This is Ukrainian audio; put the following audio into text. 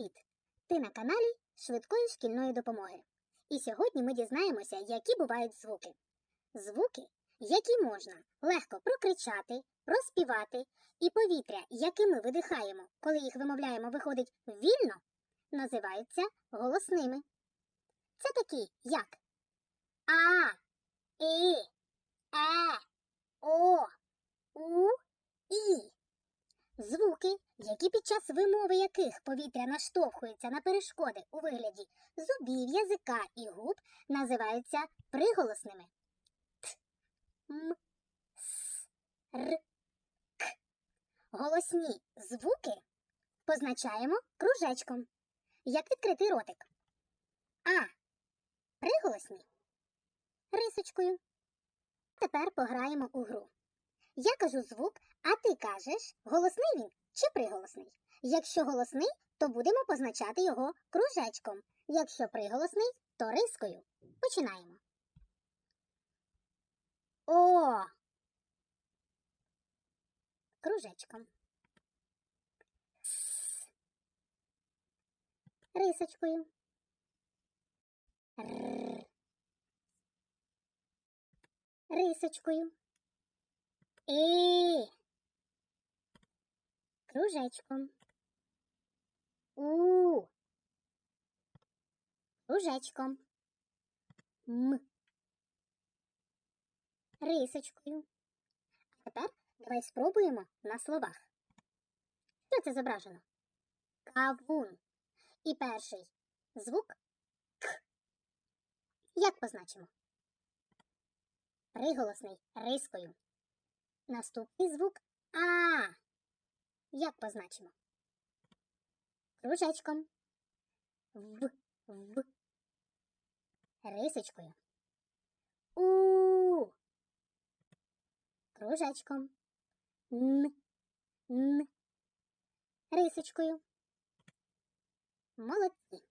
Привіт! Ти на каналі Швидкої шкільної допомоги. І сьогодні ми дізнаємося, які бувають звуки. Звуки, які можна легко прокричати, розпівати, і повітря, яке ми видихаємо, коли їх вимовляємо, виходить вільно, називаються голосними. Це такі як А, І, Е, О. Звуки, які під час вимови яких повітря наштовхується на перешкоди у вигляді зубів, язика і губ, називаються приголосними. Т, м, с, р, к. Голосні звуки позначаємо кружечком, як відкритий ротик. А приголосні рисочкою. Тепер пограємо у гру. Я кажу звук, а ти кажеш, голосний він чи приголосний. Якщо голосний, то будемо позначати його кружечком. Якщо приголосний, то рискою. Починаємо. О. Кружечком. Рисочкою. Р. Рисочкою. І. Кружечком. У. Кружечком. М. Рисочкою. А тепер давай спробуємо на словах. Що це зображено? Кавун. І перший звук К. Як позначимо? Приголосний рискою. Наступний звук А. Як позначимо? Кружечком. В. В. Рисочкою. У. Кружечком. Н. Н. Рисочкою. Молодці.